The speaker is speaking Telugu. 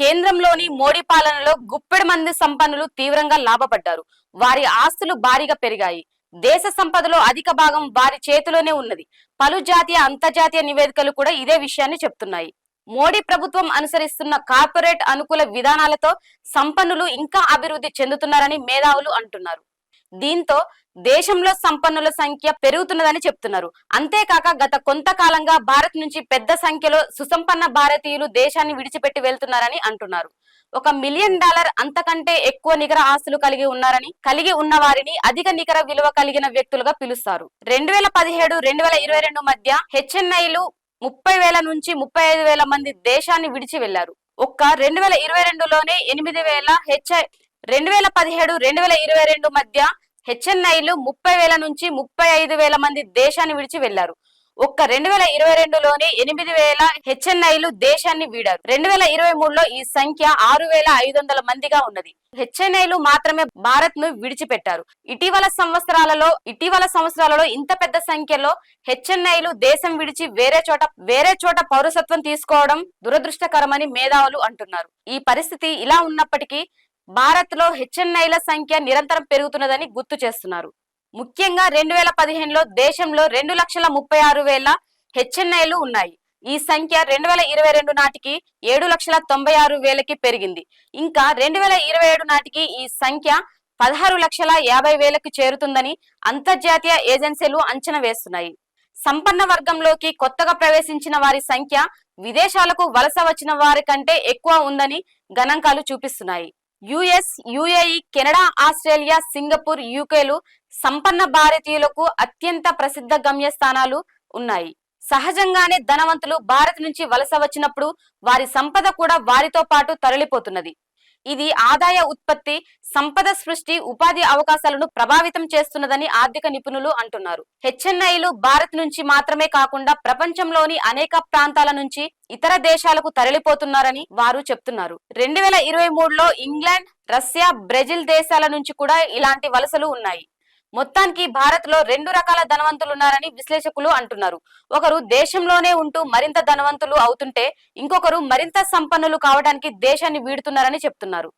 కేంద్రంలోని మోడీ పాలనలో గుప్పెడు మంది సంపన్నులు తీవ్రంగా లాభపడ్డారు. వారి ఆస్తులు భారీగా పెరిగాయి. దేశ సంపదలో అధిక భాగం వారి చేతిలోనే ఉన్నది. పలు జాతీయ అంతర్జాతీయ నివేదికలు కూడా ఇదే విషయాన్ని చెప్తున్నాయి. మోడీ ప్రభుత్వం అనుసరిస్తున్న కార్పొరేట్ అనుకూల విధానాలతో సంపన్నులు ఇంకా అభివృద్ధి చెందుతున్నారని మేధావులు అంటున్నారు. దీంతో దేశంలో సంపన్నుల సంఖ్య పెరుగుతున్నదని చెప్తున్నారు. అంతేకాక గత కొంతకాలంగా భారత్ నుంచి పెద్ద సంఖ్యలో సుసంపన్న భారతీయులు దేశాన్ని విడిచిపెట్టి వెళ్తున్నారని అంటున్నారు. ఒక మిలియన్ డాలర్ అంతకంటే ఎక్కువ నికర ఆస్తులు కలిగి ఉన్నారని కలిగి ఉన్న వారిని అధిక నికర విలువ కలిగిన వ్యక్తులుగా పిలుస్తారు. రెండు వేల పదిహేడు రెండు వేల ఇరవై రెండు మధ్య హెచ్ఎన్ఐలు ముప్పై వేల నుంచి ముప్పై ఐదు వేల మంది దేశాన్ని విడిచి వెళ్ళారు ఒక్క రెండు వేల ఇరవై రెండులోనే ఎనిమిది వేల హెచ్ఐ రెండు వేల పదిహేడు రెండు వేల ఇరవై రెండు మధ్య హెచ్ఎన్ఐలు ముప్పై వేల నుంచి ముప్పై ఐదు వేల మంది దేశాన్ని విడిచి వెళ్ళారు ఒక్క రెండు వేల ఇరవై రెండులోనే ఎనిమిది వేల హెచ్ఎన్ఐలు దేశాన్ని వీడారు. రెండు వేల ఇరవై మూడులో ఈ సంఖ్య ఆరు వేల ఐదు వందల మందిగా ఉన్నది. హెచ్ఎన్ఐలు మాత్రమే భారత్ను విడిచిపెట్టారు. ఇటీవల సంవత్సరాలలో ఇటీవల సంవత్సరాలలో ఇంత పెద్ద సంఖ్యలో హెచ్ఎన్ఐలు దేశం విడిచి వేరే చోట వేరే చోట పౌరసత్వం తీసుకోవడం దురదృష్టకరమని మేధావులు అంటున్నారు. ఈ పరిస్థితి ఇలా ఉన్నప్పటికీ భారత్లో హెచ్ఎన్ఐల సంఖ్య నిరంతరం పెరుగుతున్నదని గుర్తు చేస్తున్నారు. ముఖ్యంగా రెండు వేల పదిహేనులో దేశంలో రెండు లక్షల ముప్పై ఆరు వేల హెచ్ఎన్ఐలు ఉన్నాయి. ఈ సంఖ్య రెండు వేల ఇరవై రెండు నాటికి ఏడు లక్షల తొంభై ఆరు వేలకి పెరిగింది. ఇంకా రెండు వేల ఇరవై ఏడు నాటికి ఈ సంఖ్య పదహారు లక్షల యాభై వేలకు చేరుతుందని అంతర్జాతీయ ఏజెన్సీలు అంచనా వేస్తున్నాయి. సంపన్న వర్గంలోకి కొత్తగా ప్రవేశించిన వారి సంఖ్య విదేశాలకు వలస వచ్చిన వారి కంటే ఎక్కువ ఉందని గణాంకాలు చూపిస్తున్నాయి. US UAE Canada Australia Singapore యూకేలు సంపన్న భారతీయులకు అత్యంత ప్రసిద్ధ గమ్యస్థానాలు ఉన్నాయి. సహజంగానే ధనవంతులు భారత్ నుంచి వలస వచ్చినప్పుడు వారి సంపద కూడా వారితో పాటు తరలిపోతున్నది. ఇది ఆదాయ ఉత్పత్తి సంపద సృష్టి ఉపాధి అవకాశాలను ప్రభావితం చేస్తున్నదని ఆర్థిక నిపుణులు అంటున్నారు. హెచ్ఎన్ఐలు భారత్ నుంచి మాత్రమే కాకుండా ప్రపంచంలోని అనేక ప్రాంతాల నుంచి ఇతర దేశాలకు తరలిపోతున్నారని వారు చెప్తున్నారు. రెండు వేల ఇరవై మూడులో ఇంగ్లాండ్ రష్యా బ్రెజిల్ దేశాల నుంచి కూడా ఇలాంటి వలసలు ఉన్నాయి. మొత్తానికి భారత్లో రెండు రకాల ధనవంతులు ఉన్నారని విశ్లేషకులు అంటున్నారు. ఒకరు దేశంలోనే ఉంటూ మరింత ధనవంతులు అవుతుంటే ఇంకొకరు మరింత సంపన్నులు కావడానికి దేశాన్ని వీడుతున్నారని చెప్తున్నారు.